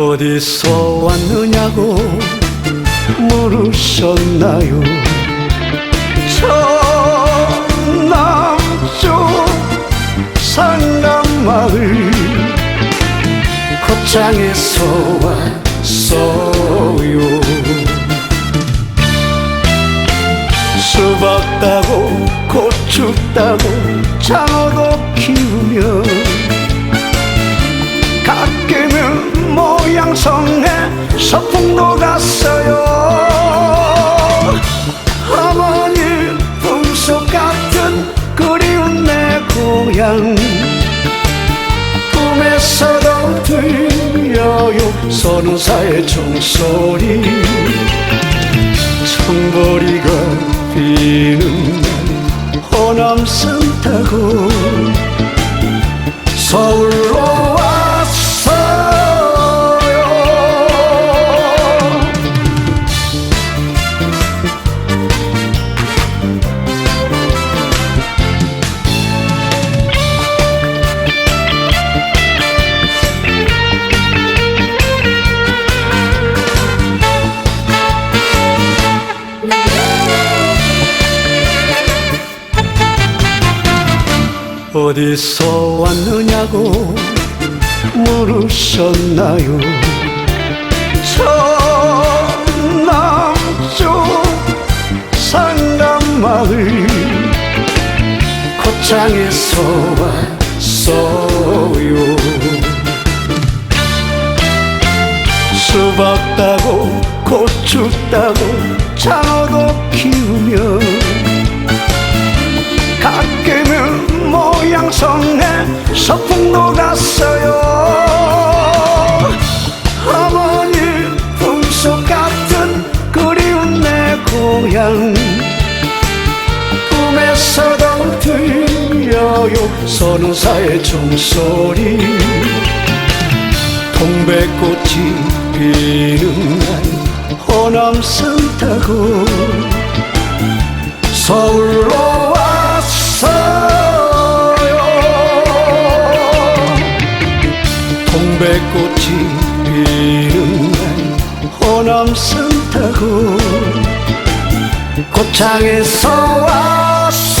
어디서 왔느냐고 물으셨나요? 전남쪽 상남마을 거창에서 왔어요. 수박 따고 고추 따고 장어도 키우며 모양성에 서풍도 갔어요. 어머니 풍속 같은 그리운 내 고향. 꿈에서도 들려요 선우사의 종소리. 청보리가 피는 날 호남선 타고 서울로 어디서 왔느냐고 물으셨나요? 전남쪽 상남마을 고창에서 왔어요. 수박 따고 고추 따고 장어도 키우며 갔어요. 어머니 풍속 같은 그리운 내 고향. 꿈에서도 들려요 선우사의 종소리. 동백꽃이 피는 날 호남선 타고. 서울 호남선 타고 고창에서 왔어.